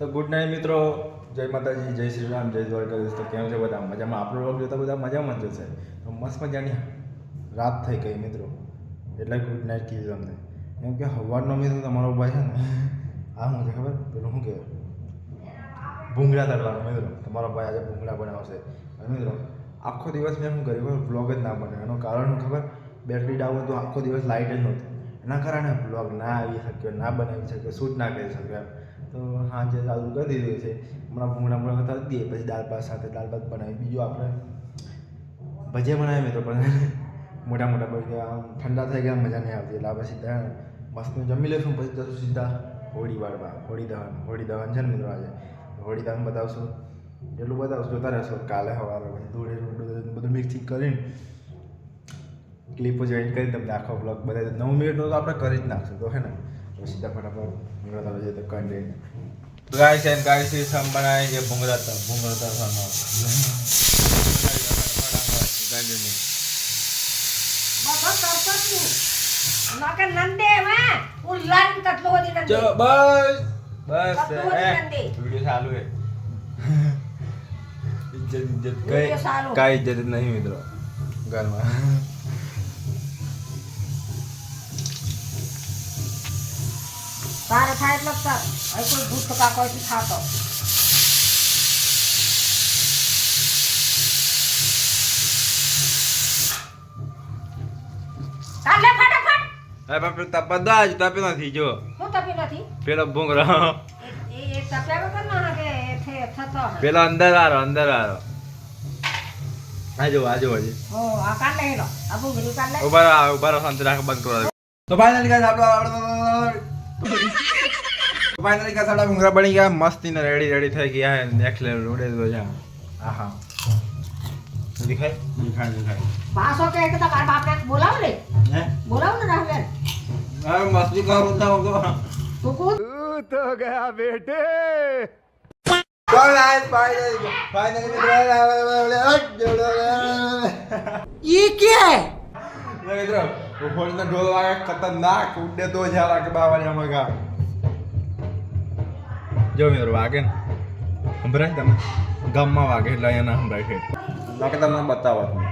તો good night મિત્રો. જય માતાજી, જય શ્રી રામ, જય દ્વારકાધીશ. તો કેમ છે બધા? મજામાં? આપણો લોક જોતા બધા મજામાં જ જશે તો મસ્ત મજાની રાત થઈ ગઈ મિત્રો. એટલે ગુડ નાઇટ કીધું તમને. એમ કે સવારનો મિત્રો તમારો ભાઈ છે ને? આ હું છે ખબર? પેલું શું કહેવાય? ભૂંગળા તળવાનો મિત્રો. તમારો ભાઈ આજે ભૂંગળા બનાવશે. અને મિત્રો, આખો દિવસ મેં શું કર્યું બ્લોગ જ ના બને એનું કારણ ખબર? બેટરી ડાઉન હતું આખો દિવસ લાઇટ જ નહોતી. એના કારણે બ્લોગ ના આવી શક્યો, ના બનાવી શક્યો શૂટ ના કરી શક્યો. તો સાંજે ચાલુ કરી દીધું છે. હમણાં ભૂંગળા ભૂંગળા હતા દઈએ પછી દાળ ભાત સાથે દાળ ભાત બનાવી. બીજું આપણે ભજીયા બનાવી મિત્રો, પણ મોટા મોટા આમ ઠંડા થઈ ગયા, મજા નહીં આવતી. એટલે પછી સીધા મસ્ત જમી લઈશું, પછી જશું સીધા હોળી વાળવા હોળી દહન હોળી દહન છે ને મિત્રો આજે? હોળી દહન બતાવશું. એટલું બતાવશું, જોતા રહેશો. કાલે સવારે પછી ધૂળે બધું મિક્સિંગ કરીને ક્લિપો જોઈન કરી, તમને આખો બ્લોગ બધા નવ મિનિટનો તો આપણે કરી જ નાખશું, તો હે ને? સીધા ફટાફટ મેળવતા હોય તો કન્ટેન્ટ ગાય છે ગાય છે સમ બનાવે છે ભૂંગળાતા સાનો કન્ટિન્યુ બધો કરતો જ છું. મિત્રો નંદે તારે થાય એટલે જ કોઈ દૂધ તો કાકો ખાતો. જ તપે નથી જો. તપી નથી? પેલો. પેલો અંદર આરો અંદર આરો. આજો આજો હજી ઊભા રહો ઊભા રહો શાંતિ રાખો બંધ કરો. તો ફાઇનલી ગાઈસ આપણો ફાઇનલી કા સાડા ભૂંગળા બની ગયા મસ્તી ને રેડી રેડી થઈ ગયા. હે નેક્સ્ટ લેવલ ઉડે તો જા આહા. દેખાય? દેખાય દેખાય. પાસો કે કે તારા બાપને બોલાવ લે હે? બોલાવ ને રાહુલ હવે મસ્તી કરું તો તો તું તો ગયા બેટે. તો ફાઇનલી કે? મિત્રો ઉફોડના ઢોલ વાગે ખતરનાક ઉડે તો જ્યાં લાગે બાવાની મગા. જો મિત્રો વાગે ને સંભળાય તમે ગામમાં વાગે એટલે અહીંયા ના સંભળાય છે બાકી તમને બતાવો તમે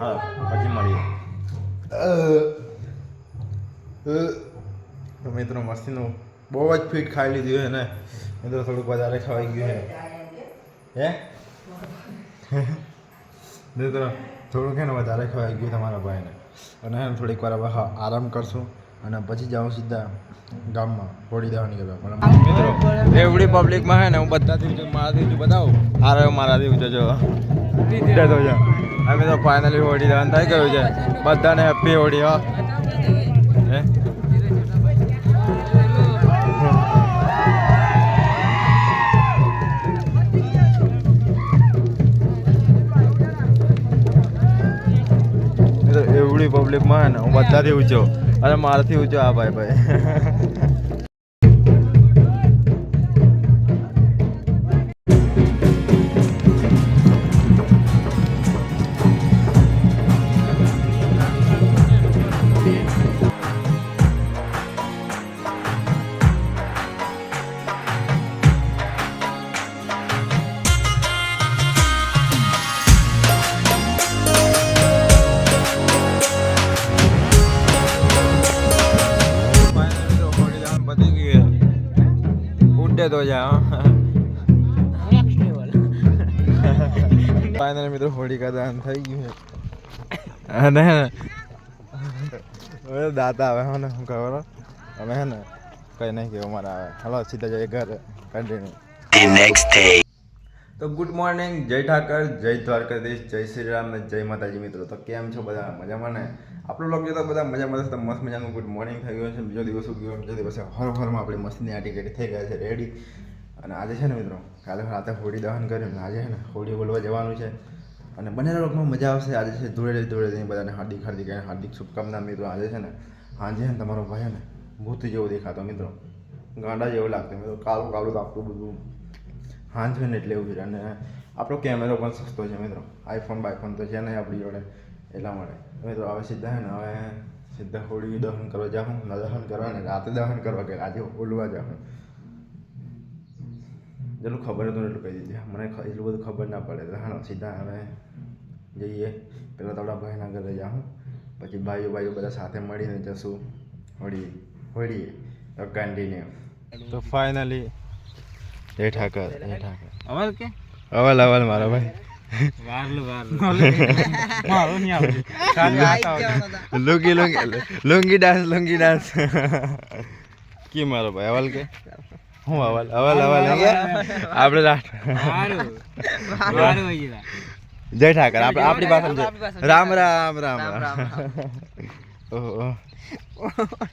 હા પછી મળીએ. તો મિત્રો મસ્તીનું બહુ જ ફીટ ખાઈ લીધું છે ને. મિત્રો થોડુંક વધારે ખવાઈ ગયું છે. હે? મિત્રો થોડુંક છે ને વધારે ખવાઈ ગયું તમારા ભાઈને. અને હે થોડીક વાર હવે આરામ કરશું અને પછી જાઉં સીધા ગામમાં હોળી દેવા પણ મિત્રો એવડી પબ્લિકમાં હે ને હું બધાથી મારાથી ઊંચું બતાવું. આ મારાથી ઊંચો જો. જા અમે તો ફાઇનલી હોળી દેવાનું થઈ ગયું છે. બધાને હેપી હોળી હે. ને હું બધાથી ઊંચો. અને મારાથી ઊંચો. આ ભાઈ ભાઈ. તો જા ફાઈનલ લેવલ ફાઇનલી મિત્રો હોળિકા દહન થઈ ગયું છે. અને હવે દાતા આવે હે ને શું ખબર હવે હે ને કઈ નહીં કેવું મારે આવે. હાલો સીધા જઈએ ઘરે. કન્ટિન્યુ નેક્સ્ટ ડે તો ગુડ મોર્નિંગ જય ઠાકર જય દ્વારકાધીશ જય શ્રી રામ ને જય માતાજી મિત્રો. તો કેમ છો બધા? મજામાં ને? આપણો લોક જોતા બધા મજા મજા મસ્ત મજાનું ગુડ મોર્નિંગ થઈ ગયું છે. બીજો દિવસ ઉગ્યો, બીજો દિવસે હર હરમાં આપણી મસ્તીની આ ટિકિટ થઈ ગયા છે રેડી અને આજે છે ને મિત્રો, કાલે રાતે હોળી દહન કર્યું આજે છે ને હોળી બોલવા જવાનું છે. અને બંને લોકમાં મજા આવશે. આજે છે ધૂળે ધૂળે બધાને હાર્દિક હાર્દિક હાર્દિક શુભકામના મિત્રો. આજે છે ને આજે છે ને તમારો ભાઈ ને ભૂત જેવો દેખાતો મિત્રો. ગાંડા જેવો લાગતો મિત્રો. કાળું કાળું લાગતું બધું હાંજ હોય ને એટલે એવું છે. અને આપણો કેમેરો પણ સસ્તો છે મિત્રો. આઈફોન બાઈફોન તો છે ને આપણી જોડે એટલા માટે. મિત્રો હવે સીધા હે ને હવે સીધા હોળી દહન કરવા જાઉં ન દહન કરવા ને રાતે દહન કરવા કે આજે ઓલવા જાઉં જેટલું ખબર હતું એટલું કહી દીધું. મને એટલું બધું ખબર ના પડે. હા સીધા હવે જઈએ. પહેલાં તો આપણા ભાઈના ઘરે જાઉં પછી ભાઈઓ ભાઈઓ બધા સાથે મળીને જશું. હોળી હોળીએ. તો કન્ટિન્યુ તો ફાઇનલી જય ઠાકર જય ઠાકર. અવલ કે? અવલ અવલ મારો ભાઈ. Lungi lungi lungi dance lungi dance. કી મારો ભાઈ? અવલ કે? હું અવલ? અવલ અવલ આપણે ગયેલા. જય ઠાકર. આપણે આપણી પાસે રામ. રામ રામ રામ. ઓહો.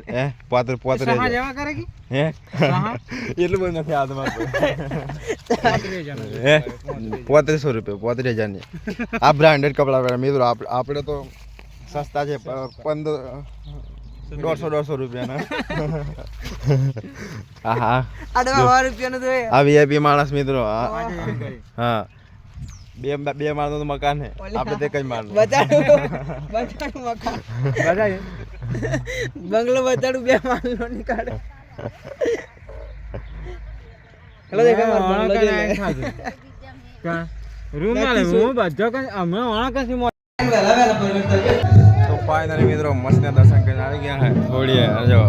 હે? પોતરે પોતરે સહા જવા કરે કે? હે? સહા? એટલું બધું નથી તો. પાંત્રીસ હે? પોત્રીસો રૂપિયા પોત્રીસ હજારની આ બ્રાન્ડેડ કપડા પહેરે. મિત્રો આપ- આપણે તો સસ્તા છે પંદર દોઢસો દોઢસો રૂપિયાના. હા હા આ વીઆઈપી માણસ મિત્રો. હા. બે બે માળનું તો મકાન છે. આપણે તે કઈ માળનું. બધાએ? બંગલો બતાડું બે માળનો નીકાળે હેલો દેખા બંગલો. કાં? રૂમમાં લે, હું બધો કઈ અમે વાળા કશી મો- તો ફાઇનલી મિત્રો મસ્ત દર્શન કરીને આવી ગયા હે થોડી જો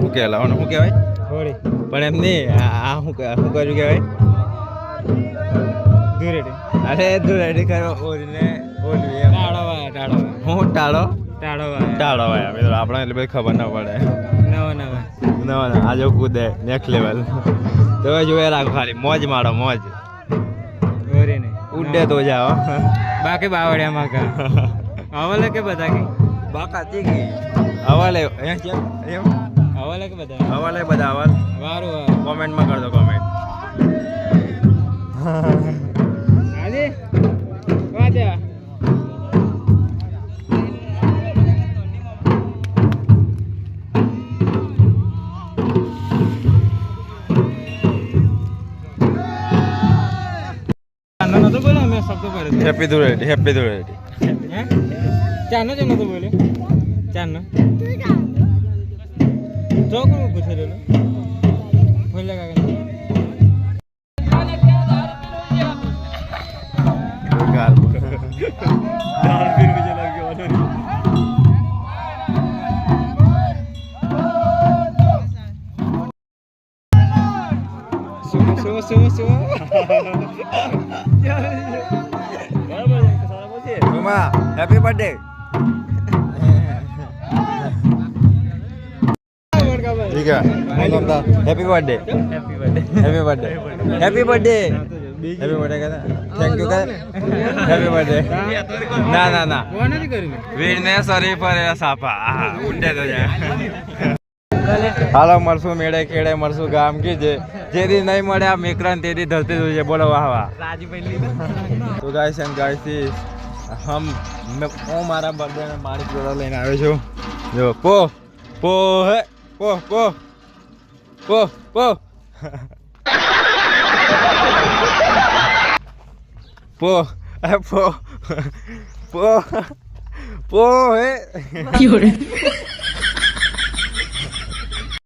શું કહેલા શું કહેવાય હોળી. પણ એમ નહીં આ શું કહે- શું કર્યું કહેવાય ધૂળેટી. અરે તું રેડી કર્યો ઓરીને ઓલું ટાળો ટાળો. હું ટાળો ટાળો. મિત્રો આપણે એટલે બધી ખબર ના પડે. નવા નવા. નવા ના આજે કૂદે નેક્સ્ટ લેવલ તો જોયે રાખો ખાલી મોજ મારો મોજ. ઉડે તો જાઓ બાકી બાવળિયામાં કા? અવલે કે બધા કે? બાકા તીકી હવાલે એમ કેમ? એમ? અવલે કે બધા? હવાલે બધા હવાલ. વારું વારું. કોમેન્ટમાં કરજો કોમેન્ટ આજે શબ્દ કર્યો હતો. હેપી ધુળેટી હેપી ધુળેટી હે? ચાનો જ નતો બોલ્યો ચાનો ચોકનું પૂછેલું બોલ્યા કાકા ગાલ શું શું શું શું ઉમા હેપી બર્થડે ठीक है હું નામ happy birthday happy birthday happy birthday happy birthday happy birthday કહેતા થેન્ક યુ કહે હેપી બર્થડે ના ના ના કોણ નથી કર્યું વીરને સરી પર સાપા આહા, ઉડે તો જાય હાલો મળશું મેળે ખેડે મળશું ગામ કી જે જેથી નહીં મળે આ મેકરાન તેથી ધરતી જોઈએ બોલો વાહ વાહ તો ગાઈસ એન્ડ ગાઈસ હમ હું મારા બર્થડે ને મારી જોડા લઈને આવ્યો છું. જો, પો પો, હે, પો પો પો પો. પો, હે, પો પો પો, હે.